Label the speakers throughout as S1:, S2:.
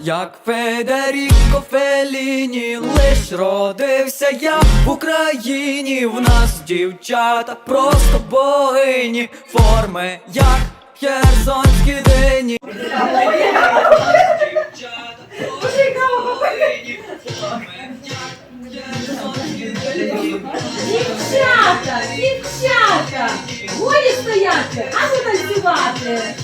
S1: як Федеріко Феліні, лиш родився я в Україні. В нас дівчата просто богині, форми, як херсонські дині.
S2: Дівчата, дівчата, голі стояти, а не танцювати.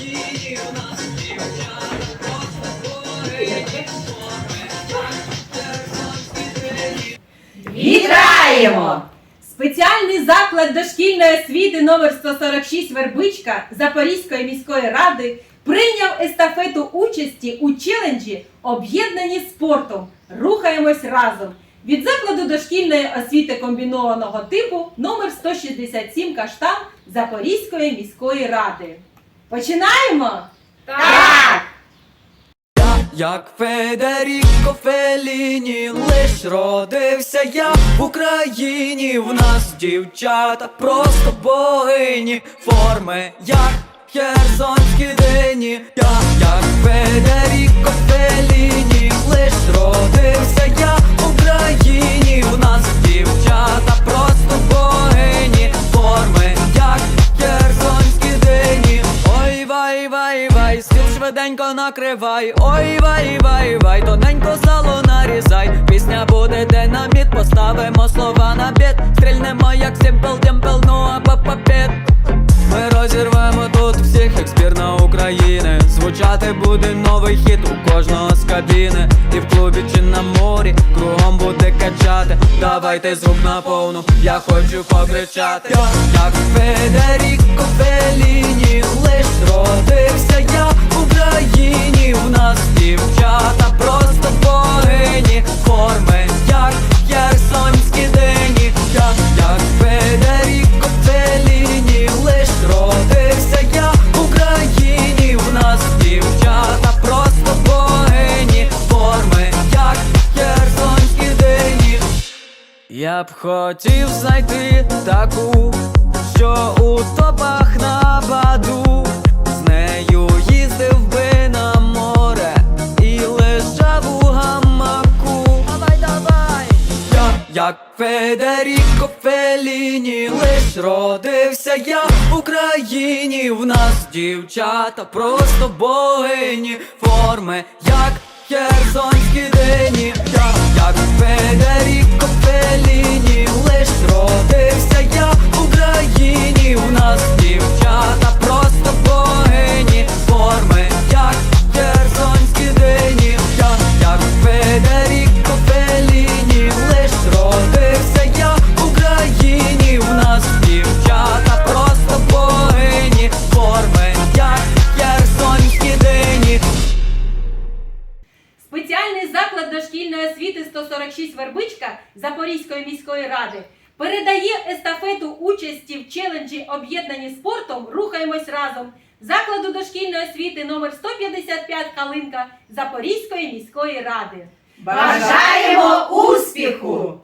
S2: Вітаємо! Спеціальний заклад дошкільної освіти номер 146 Вербичка Запорізької міської ради прийняв естафету участі у челенджі Об'єднані спортом. Рухаємось разом. Від закладу дошкільної освіти комбінованого типу номер 167 Каштан Запорізької міської ради. Починаємо? Так!
S1: Як Федеріко Феліні, лиш родився я в Україні. В нас дівчата просто богині, форми, як херсонські дині. Я, як Федеріко швиденько накривай. Ой, вай, вай, вай, тоненько сало нарізай. Пісня буде динаміт, поставимо слова на біт. Стрільнемо як Сімпл Дімпл, ну а папапіт. Ми розірвемо тут всіх, як збірна України. Звучати буде новий хіт у кожного з кабіни. І в клубі чи на морі кругом буде качати. Давайте звук на повну, я хочу покричати. Як Федеріко Феліні, Я б хотів знайти таку, що у топах на баду, з нею їздив би на море і лежав у гамаку. Давай, давай! Я, як Федеріко Феліні, лиш родився я в Україні. В нас дівчата просто богині, форми, як херсонські дині. Я, як Федеріко Феліні,
S2: дошкільної освіти 146 Вербичка Запорізької міської ради передає естафету участі в челенджі Об'єднані спортом Рухаємось разом закладу дошкільної освіти номер 155 Калинка Запорізької міської ради.
S3: Бажаємо успіху!